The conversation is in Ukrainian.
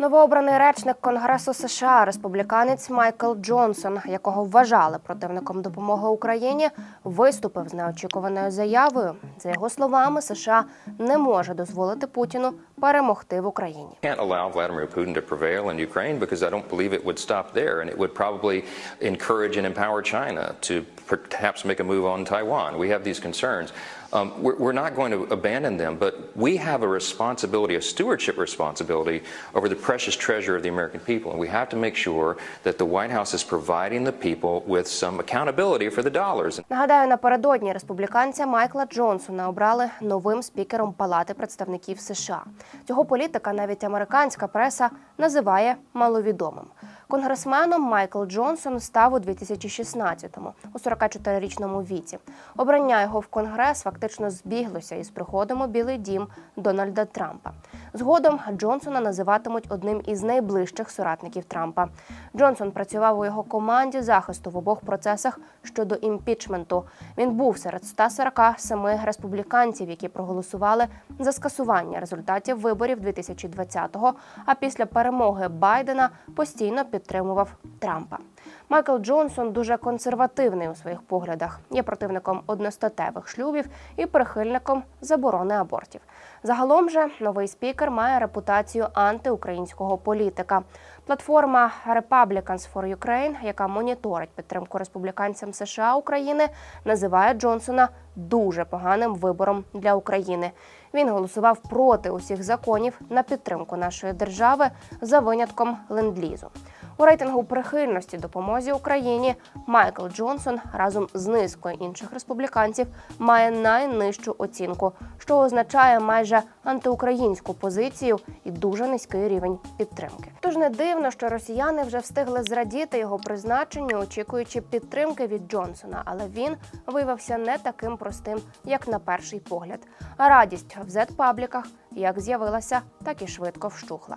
Новообраний речник Конгресу США, республіканець Майкл Джонсон, якого вважали противником допомоги Україні, виступив з неочікуваною заявою. За його словами, США не може дозволити Путіну перемогти в Україні. perhaps make a move on Taiwan. We have these concerns. Um, we're, we're not going to abandon them, but we have a responsibility, a stewardship responsibility over the precious treasure of the American people, and we have to make sure that the White House is providing the people with some accountability for the dollars. Нагадаю, напередодні республіканця Майкла Джонсона обрали новим спікером Палати представників США. Цього політика навіть американська преса називає маловідомим. Конгресменом Майкл Джонсон став у 2016-му, у 44-річному віці. Обрання його в конгрес фактично збіглося із приходом у Білий Дім Дональда Трампа. Згодом Джонсона називатимуть одним із найближчих соратників Трампа. Джонсон працював у його команді захисту в обох процесах щодо імпічменту. Він був серед 147 республіканців, які проголосували за скасування результатів виборів 2020-го, а після перемоги Байдена постійно підтримував Трампа. Майкл Джонсон дуже консервативний у своїх поглядах, є противником одностатевих шлюбів і прихильником заборони абортів. Загалом же новий спікер має репутацію антиукраїнського політика. Платформа Republicans for Ukraine, яка моніторить підтримку республіканцям США України, називає Джонсона дуже поганим вибором для України. Він голосував проти усіх законів на підтримку нашої держави за винятком ленд-лізу. У рейтингу прихильності допомозі Україні Майкл Джонсон разом з низкою інших республіканців має найнижчу оцінку, що означає майже антиукраїнську позицію і дуже низький рівень підтримки. Тож не дивно, що росіяни вже встигли зрадіти його призначенню, очікуючи підтримки від Джонсона, але він виявився не таким простим, як на перший погляд. А радість в зет-пабліках як з'явилася, так і швидко вщухла.